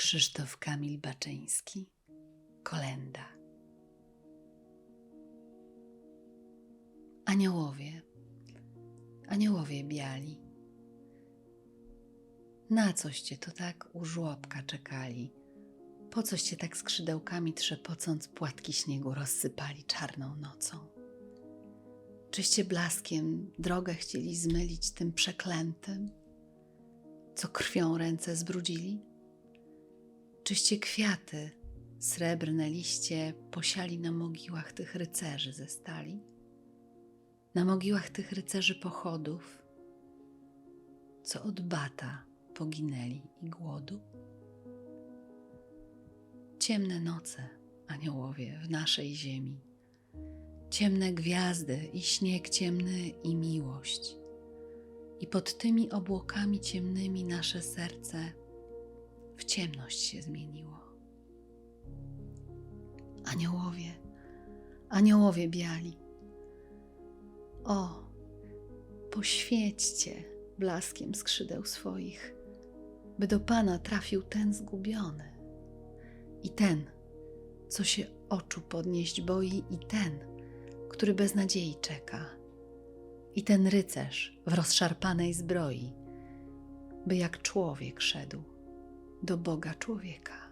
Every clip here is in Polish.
Krzysztof Kamil Baczyński Kolenda Aniołowie, aniołowie biali Na coście to tak u żłobka czekali? Po coście tak skrzydełkami trzepocąc płatki śniegu rozsypali czarną nocą? Czyście blaskiem drogę chcieli zmylić tym przeklętym, co krwią ręce zbrudzili? Czyście kwiaty, srebrne liście posiali na mogiłach tych rycerzy ze stali? Na mogiłach tych rycerzy pochodów, co od bata poginęli i głodu? Ciemne noce, aniołowie, w naszej ziemi, ciemne gwiazdy i śnieg ciemny i miłość. I pod tymi obłokami ciemnymi nasze serce ciemność się zmieniło. Aniołowie, aniołowie biali, o, poświećcie blaskiem skrzydeł swoich, by do Pana trafił ten zgubiony i ten, co się oczu podnieść boi, i ten, który bez nadziei czeka, i ten rycerz w rozszarpanej zbroi, by jak człowiek szedł do Boga człowieka.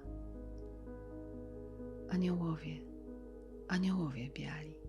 Aniołowie, aniołowie biali.